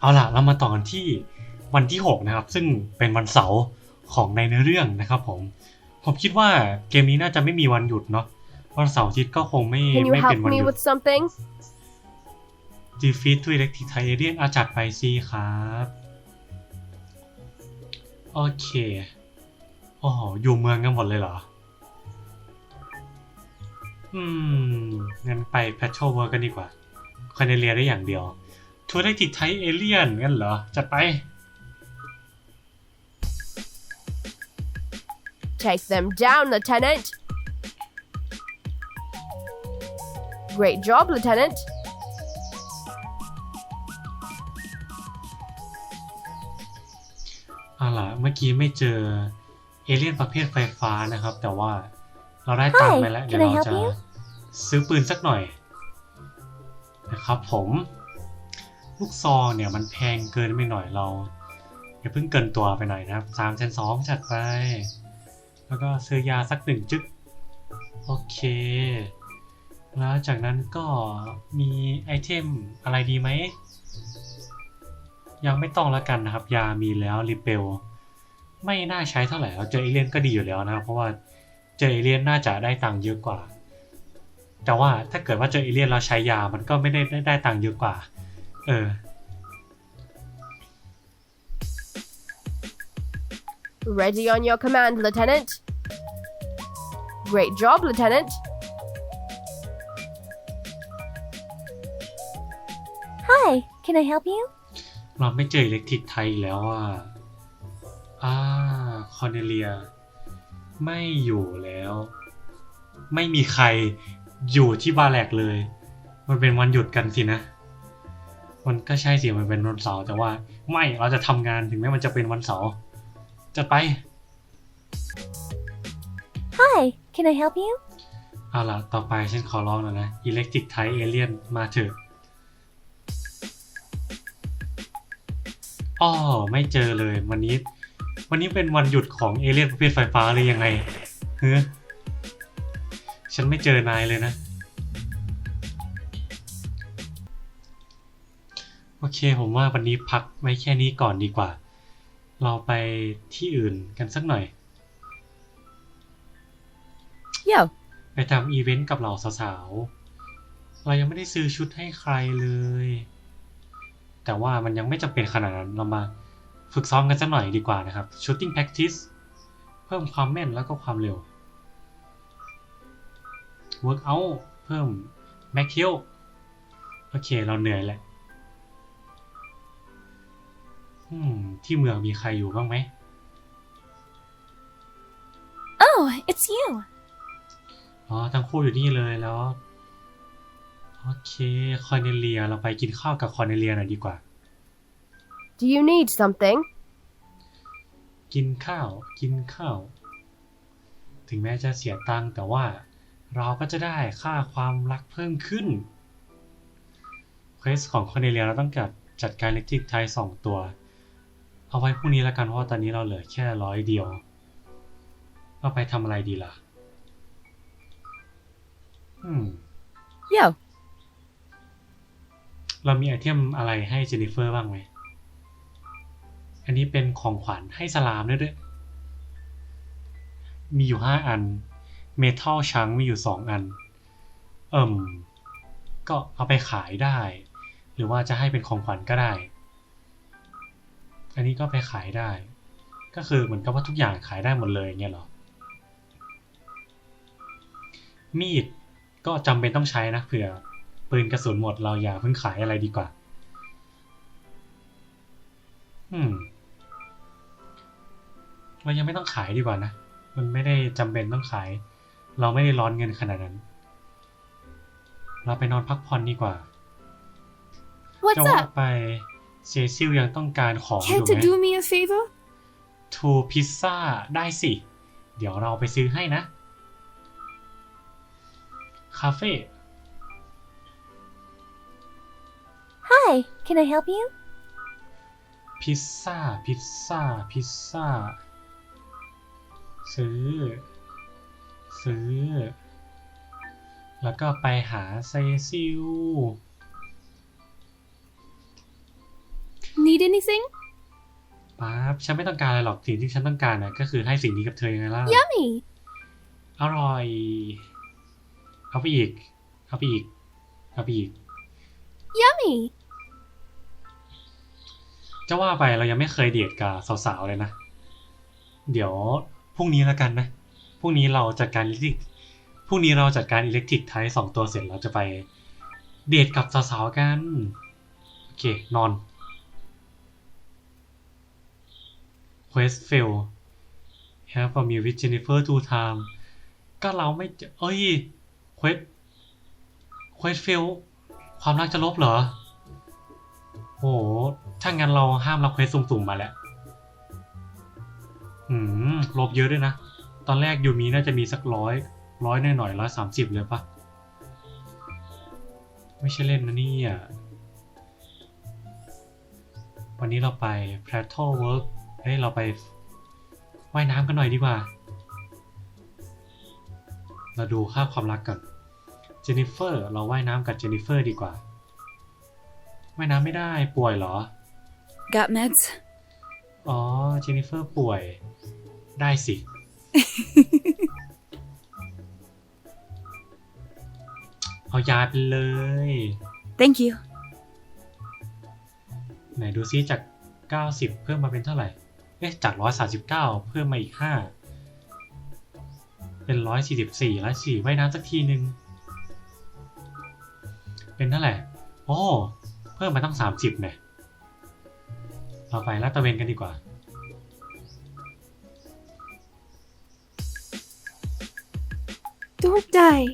เอาล่ะเรามาต่อกันที่วันที่ 6 นะครับ ซึ่งเป็นวันเสาร์ของในเนื้อเรื่องนะครับผม ผมคิดว่าเกมนี้น่าจะไม่มีวันหยุดเนาะวันเสาร์อาทิตย์ก็คงไม่ Can you ไม่เป็น help วัน me หยุด with something? defeat to electric t i a r i a n อาจัดไปสิครับ โอเคโอ้โหอยู่เมืองกันหมดเลยเหรอ อืมงั้นไป Patrol Work กันดีกว่าคอนเนเลียได้อย่างเดียว To electric t i a r i a n งั้นเหรอจัดไป Take them down, Lieutenant. Great job, Lieutenant. เอาล่ะเมื่อกี้ไม่เจอเอเลี่ยนประเภทไฟฟ้านะครับ แต่ว่าเราได้ตังค์ไปแล้ว Hi, เดี๋ยว can I เรา help จะ you? ซื้อปืนสักหน่อย นะครับผม ลูกซองเนี่ยมันแพงเกินไปหน่อยเราอย่าเพิ่งเกินตัวไปหน่อยนะครับสามแสนสองจัดไป แล้วก็ซื้อยาสักหนึ่งจึ๊กโอเค แล้วจากนั้นก็มีไอเทมอะไรดีไหม ยังไม่ต้องแล้วกันนะครับ ยามีแล้วรีเปลไม่น่าใช้เท่าไหร่เราเจอเอเลี่ยนก็ดีอยู่แล้วนะครับ เพราะว่าเจอเอเลี่ยนน่าจะได้ตังค์เยอะกว่า แต่ว่าถ้าเกิดว่าเจอเอเลี่ยนเราใช้ยามันก็ไม่ได้ได้ตังค์เยอะกว่า เออ Ready on your command, Lieutenant. Great job, Lieutenant. Hi, can I help you? เราไม่เจออิเล็กทริกไทยอีกแล้วอะอ่าคอนเนเลีย ไม่อยู่แล้ว ไม่มีใครอยู่ที่บาแลกเลย มันเป็นวันหยุดกันสินะ มันก็ใช่สิมันเป็นวันเสาร์แต่ว่าไม่เราจะทำงานถึงแม้มันจะเป็นวันเสาร์จะไป Hi, can I help you? เอาล่ะ ต่อไปฉันขอร้องแล้วนะอิเล็กทริกไทยเอเลียนมาเถอะอ้อไม่เจอเลยวันนี้ วันนี้เป็นวันหยุดของเอเลี่ยนประเภทไฟฟ้าหรือยังไงเฮ้ฉันไม่เจอนายเลยนะ โอเค ผมว่าวันนี้พักไว้แค่นี้ก่อนดีกว่า เราไปที่อื่นกันสักหน่อย Yo, ไปทำอีเวนต์กับเหล่าสาวๆ เรายังไม่ได้ซื้อชุดให้ใครเลย แต่ว่ามันยังไม่จำเป็นขนาดนั้น เรามาฝึกซ้อมกันสักหน่อยดีกว่านะครับ shooting practice เพิ่มความแม่นแล้วก็ความเร็ว workout เพิ่ม max heal โอเค เราเหนื่อยแหละอืม ที่เมืองมีใครอยู่บ้างไหม Oh, it's you. อ๋อทั้งคู่อยู่นี่เลยแล้ว โอเคคอนเนเลียเราไปกินข้าวกับคอนเนเลียหน่อยดีกว่า do you need something? กินข้าวกินข้าว ถึงแม้จะเสียตังค์แต่ว่า เราก็จะได้ค่าความรักเพิ่มขึ้นเควสของคอนเนเลียเราต้องจัดจัดการเล็กทิกไทยสองตัว เอาไว้พรุ่งนี้แล้วกันเพราะว่าตอนนี้เราเหลือแค่ร้อยเดียวเราไปทำอะไรดีล่ะ อืม Yo, เรามีไอเทมอะไรให้เจนนิเฟอร์บ้างไหม อันนี้เป็นของขวัญให้สลามด้วยด้วย มีอยู่ห้าอัน เมทัลชังมีอยู่สองอัน เอิ่ม ก็เอาไปขายได้ หรือว่าจะให้เป็นของขวัญก็ได้ อันนี้ก็ไปขายได้ ก็คือเหมือนกับว่าทุกอย่างขายได้หมดเลยเงี้ยเหรอ มีดก็จำเป็นต้องใช้นะเผื่อปืนกระสุนหมดเราอย่าเพิ่งขายอะไรดีกว่า อืม เรายังไม่ต้องขายดีกว่านะ มันไม่ได้จำเป็นต้องขาย เราไม่ได้ร้อนเงินขนาดนั้น เราไปนอนพักผ่อนดีกว่า What's จะว่า up? ไป เซซิลยังต้องการของอยู่ Care to ไหม do me a favor? ทูพิซซ่าได้สิ เดี๋ยวเราไปซื้อให้นะ คาเฟ่ Hi, can I help you? พิซซ่า พิซซ่า พิซซ่า ซื้อ ซื้อ แล้วก็ไปหาเซซิล anything? ป๊าบฉันไม่ต้องการอะไรหรอกสิ่งที่ฉันต้องการนะก็คือให้สิ่งนี้กับเธอยังไงล่ะ Yummy! อร่อย เอาไปอีก เอาไปอีก เอาไปอีก Yummy! จะว่าไปเรายังไม่เคยเดทกับสาวๆเลยนะ เดี๋ยวพรุ่งนี้แล้วกันนะ พรุ่งนี้เราจัดการอิเล็กทริก พรุ่งนี้เราจัดการอิเล็กทริกไทยสองตัวเสร็จเราจะไปเดทกับสาวๆกัน โอเค นอน Quest fail Have a meal with Jennifer two time ก็เราไม่เจอเอ้ย Quest Quest fail ความรักจะลบเหรอ โหถ้างั้นเราห้ามรับเควสสุ่มๆมาแล้วอืมลบเยอะด้วยนะ ตอนแรกยูมีน่าจะมีสักร้อยร้อยหน่อยๆร้อยสามสิบเลยปะไม่ใช่เล่นนะเนี่ยวันนี้เราไป Plateau Work เฮ้ยเราไปว่ายน้ำกันหน่อยดีกว่า เราดูค่าความรักก่อนเจนนิเฟอร์ เราว่ายน้ำกับเจนนิเฟอร์ดีกว่า ว่ายน้ำไม่ได้ป่วยเหรอ Got meds? อ๋อ เจนนิเฟอร์ป่วย ได้สิ เอายาไปเลย Thank you. ไหนดูซิจาก 90 เพิ่มมาเป็นเท่าไหร่เอ๊ะจาก139เพิ่มมาอีก5เป็น144แล้วสี่ว่ายน้ำสักทีหนึ่งเป็นเท่าไหร่โอ้เพิ่มมาตั้ง30เนี่ยเราไปลาดตะเวนกันดีกว่า Don't die.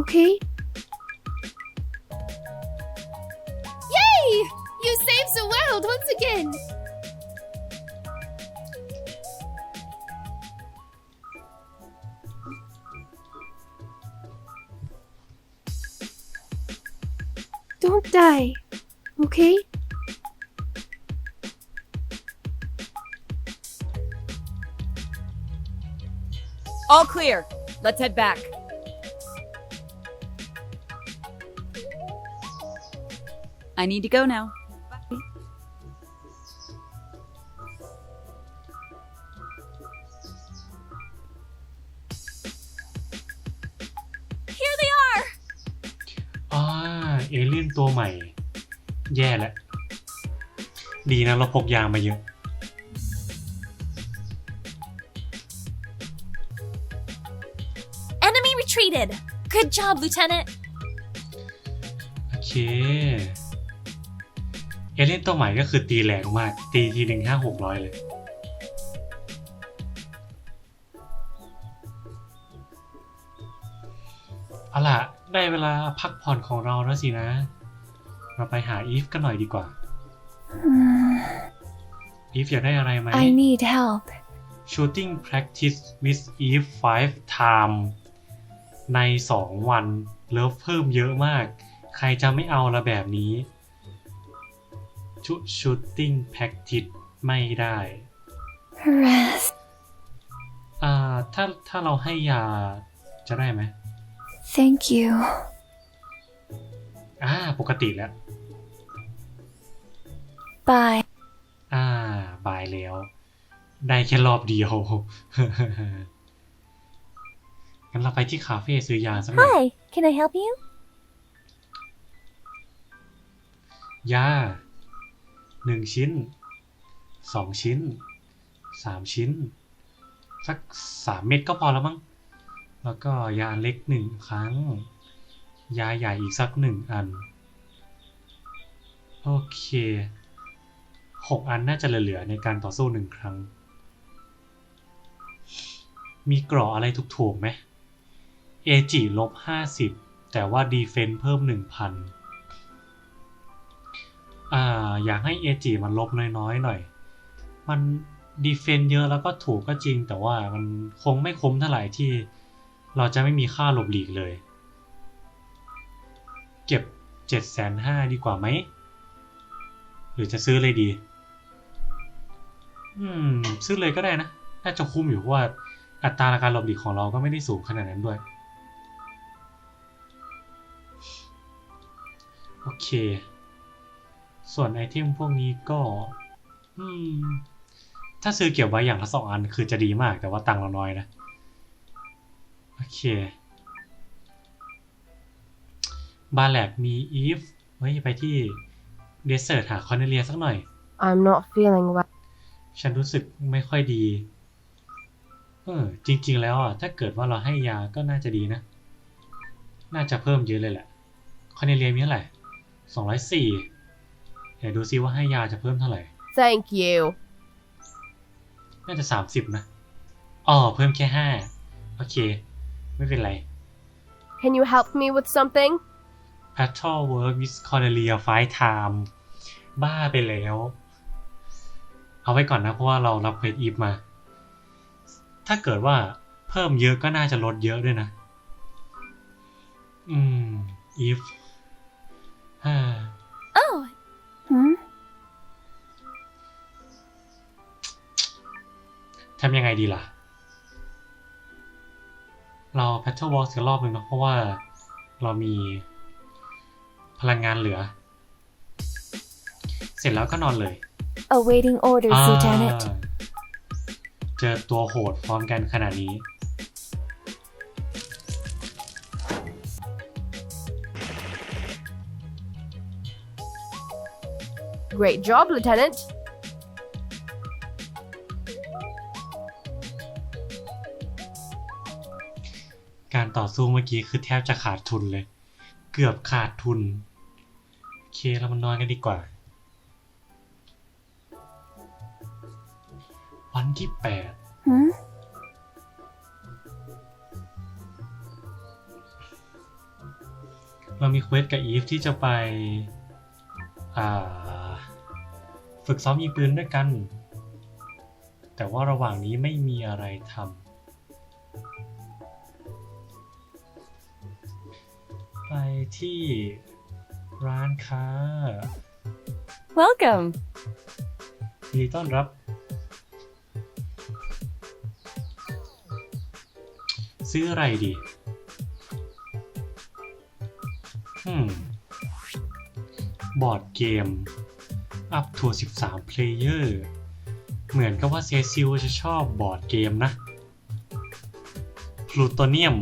Okay? Yay! You saved the world once again! Die. Okay? All clear. Let's head back. I need to go now. เอเลี่ยนตัวใหม่ แย่แล้ว ดีนะเราพกยามาเยอะ Enemy retreated! Good job, Lieutenant! โอเค เอเลี่ยนตัวใหม่ก็คือตีแรงมาก ตีทีหนึ่งห้าหกร้อยเลย เอาล่ะ ได้เวลาพักผ่อนของเราแล้วสินะ เราไปหาอีฟกันหน่อยดีกว่า อีฟอยากได้อะไรไหม I need help. Shooting practice with Eve 5 time ใน 2 วันเลิฟเพิ่มเยอะมาก ใครจะไม่เอาละแบบนี้ ชุด Shooting practice ไม่ได้ Rest. อ่าถ้าถ้าเราให้ยาจะได้ไหม Thank you. อ่า ปกติแล้ว Bye. อ่า บายแล้ว ได้แค่รอบเดียว งั้นเราไปที่คาเฟ่ซื้อยาสักหน่อย Hi, can I help you? ยาหนึ่งชิ้นสองชิ้นสามชิ้น สักสามเม็ดก็พอแล้วมั้ง แล้วก็ยาเล็กหนึ่งครั้ง ยาใหญ่อีกสักหนึ่งอัน โอเคหกอันน่าจะเหลือในการต่อสู้หนึ่งครั้ง มีกราะอะไรถูกๆไหมเอจิลบห้าสิบแต่ว่าดีเฟนเพิ่มหนึ่งพันอ่าอยากให้เอจิมันลบน้อยๆหน่อย มันดีเฟนเยอะแล้วก็ถูกก็จริง แต่ว่ามันคงไม่คุ้มเท่าไหร่ที่ เราจะไม่มีค่าหลบหลีกเลย เก็บเจ็ดแสนห้าดีกว่าไหม หรือจะซื้อเลยดี อืม ซื้อเลยก็ได้นะ น่าจะคุ้มอยู่เพราะว่า อัตราการหลบหลีกของเราก็ไม่ได้สูงขนาดนั้นด้วย โอเค ส่วนไอเทมพวกนี้ก็ อืม ถ้าซื้อเก็บไว้อย่างละสองอันคือจะดีมากแต่ว่าตังค์เราน้อยนะ โอเค บาแลกมีอีฟเฮ้ย ไปที่เดสเซอร์หาคอนเนเลียสักหน่อย I'm not feeling well. ฉันรู้สึกไม่ค่อยดี เออ จริง ๆ แล้วอะ ถ้าเกิดว่าเราให้ยาก็น่าจะดีนะ น่าจะเพิ่มเยอะเลยแหละ คอนเนเลียมีเท่าไหร่สองร้อยสี่เดี๋ยวดูซิว่าให้ยาจะเพิ่มเท่าไหร่ Thank you. น่าจะสามสิบนะ อ๋อ เพิ่มแค่ห้า โอเค ไม่เป็นไร Can you help me with something? Patrol work with Cornelia five time บ้าไปแล้ว เอาไว้ก่อนนะ เพราะว่าเรารับเควสอีฟมา ถ้าเกิดว่าเพิ่มเยอะก็น่าจะลดเยอะด้วยนะ อืม อีฟฮ่า Oh. Hmm? ทำยังไงดีล่ะ เรา Patrol walk สักรอบหนึ่งเนอะเพราะว่าเรามีพลังงานเหลือ เสร็จแล้วก็นอนเลย Awaiting orders, อ่า Lieutenant. เจอตัวโหดพร้อมกันขนาดนี้ Great job, Lieutenant. ต่อสู้เมื่อกี้คือแทบจะขาดทุนเลย เกือบขาดทุน โอเคเรามานอนกันดีกว่า วันที่แปด Hmm? เรามีเควสกับอีฟที่จะไปอ่าฝึกซ้อมยิงปืนด้วยกัน แต่ว่าระหว่างนี้ไม่มีอะไรทำ ที่ร้านค้า Welcome. ยินดีต้อนรับ ซื้ออะไรดีอืมบอร์ดเกม up to 13 player เหมือนกับว่าเซซิลจะชอบบอร์ดเกมนะพลูโตเนียม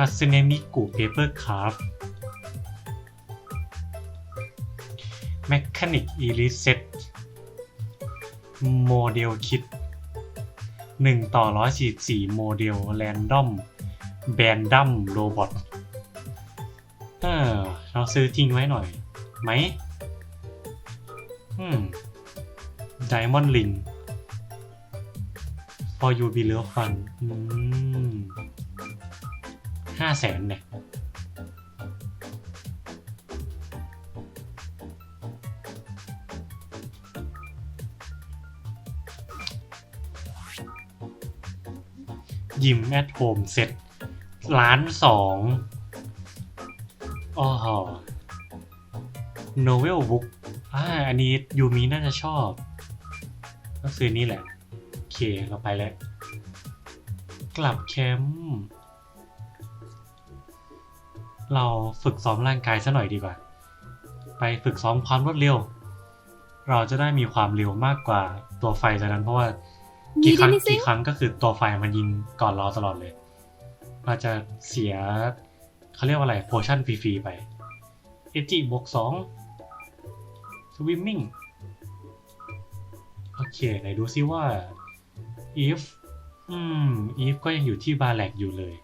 ฮัสเนมิกุเปเปอร์คร์ฟแมคานิกอีลิเซตโมเดลคิด1ต่อ144โมเดลแรนดอมแบนดัมโรบอทเออเราซื้อทิ้งไว้หน่อยไหมอืม Diamond Ring for you be love fun อืม ห้าแสนเนี่ยยิมแอทโฮมเสร็จล้านสองอ๋อโนเวลบุ๊กอ่า อันนี้ยูมีน่าจะชอบ ก็ซื้อนี่แหละ โอเค เราไปแล้ว กลับแคมป์ เราฝึกซ้อมร่างกายซะหน่อยดีกว่า ไปฝึกซ้อมความรวดเร็ว เราจะได้มีความเร็วมากกว่าตัวไฟจากนั้น เพราะว่ากี่ Need ครั้ง anything? กี่ครั้งก็คือตัวไฟมันยิงก่อนเราตลอดเลย เราจะเสียเขาเรียกว่าอะไรโพชั่นฟรีๆไปเอจิบวกสองสวิมมิ่งโอเคไหนดูซิว่า if อืม if ก็ยังอยู่ที่บาแลกอยู่เลย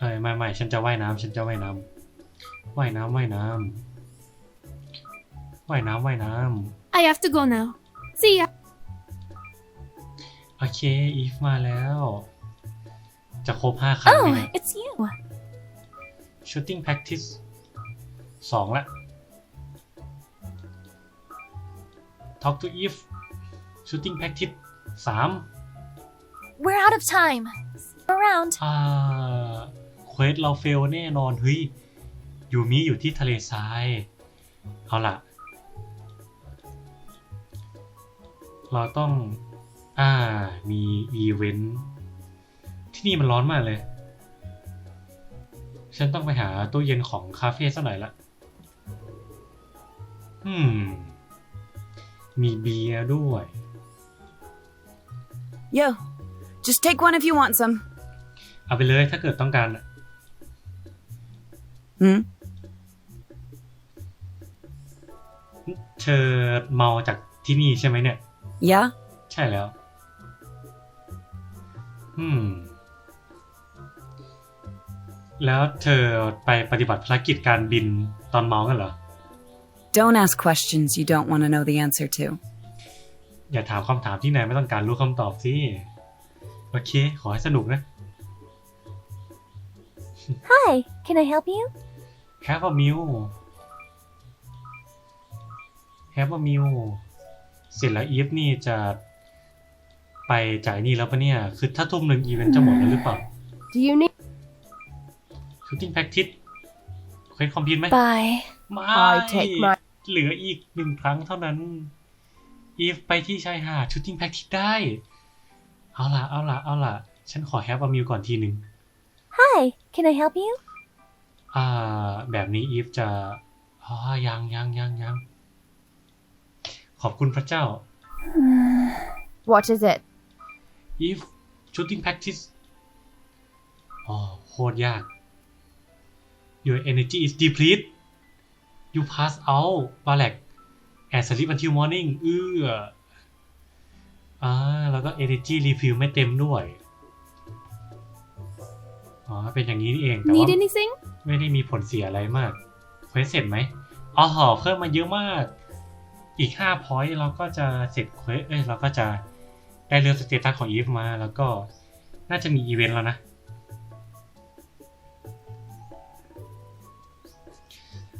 เอ้ยไม่ไม่ฉันจะว่ายน้ำฉันจะว่ายน้ำว่ายน้ำว่ายน้ำว่ายน้ำว่ายน้ำ I have to go now. See ya. โอเคอีฟมาแล้ว จะครบห้าครั้งไหม Oh, เนี่ย it's you. shooting practice สองละ talk to Eve shooting practice สาม We're out of time. Around. อ่า เควสเราเฟลแน่นอนเฮ้ยยูมิอยู่ที่ทะเลทราย เอาล่ะ เราต้องอ่ามีอีเวนต์ที่นี่มันร้อนมากเลย ฉันต้องไปหาตู้เย็นของคาเฟ่สักหน่อยละอืม มีเบียร์ด้วย Yo, just take one if you want some. เอาไปเลยถ้าเกิดต้องการอะ Hmm? เธอเมาจากที่นี่ใช่ไหมเนี่ย Yeah? ใช่แล้ว อืม แล้วเธอไปปฏิบัติภารกิจการบินตอนเมากันเหรอ Don't ask questions you don't want to know the answer to. อย่าถามคำถามที่นายไม่ต้องการรู้คำตอบสิ โอเค ขอให้สนุกนะ Hi, can I help you? Have a meal Have a meal เสร็จแล้วอีฟนี่จะไปจ่ายหนี่แล้วปะเนี่ย คือถ้าทุ่มหนึ่งอีเวนต์จะหมดแล้วหรือเปล่า Do you need? Shooting practice เควสคอมพิวไหม Bye. ไม่ I take my เหลืออีกหนึ่งครั้งเท่านั้น อีฟไปที่ชายหาดชูตติ้งแพ็กทิได้ เอาล่ะ เอาล่ะ เอาล่ะ ฉันขอแฮปปี้มิวก่อนทีหนึ่ง Hi, can I help you? อ่า แบบนี้อีฟจะอ๋อยังยังยังยังขอบคุณพระเจ้า What is it? if shooting practice อ๋อโคตรยาก your energy is depleted you pass out บาแลก and sleep until morning เอื้ออ่าแล้วก็ energy refill ไม่เต็มด้วย อ๋อ เป็นอย่างนี้นี่เองแต่ว่า Need anything? ไม่ได้มีผลเสียอะไรมากเควสเสร็จไหมอ๋อหอเพิ่มมาเยอะมาก อีกห้าพอยต์เราก็จะเสร็จเควสเอ้ยเราก็จะได้เรื่องสเตตัสของอีฟมา แล้วก็น่าจะมีอีเวนต์แล้วนะ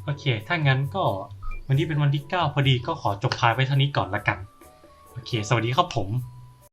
โอเค ถ้างั้นก็วันนี้เป็นวันที่ 9 พอดีก็ขอจบพาร์ทไว้เท่านี้ก่อนละกัน โอเค สวัสดีครับผม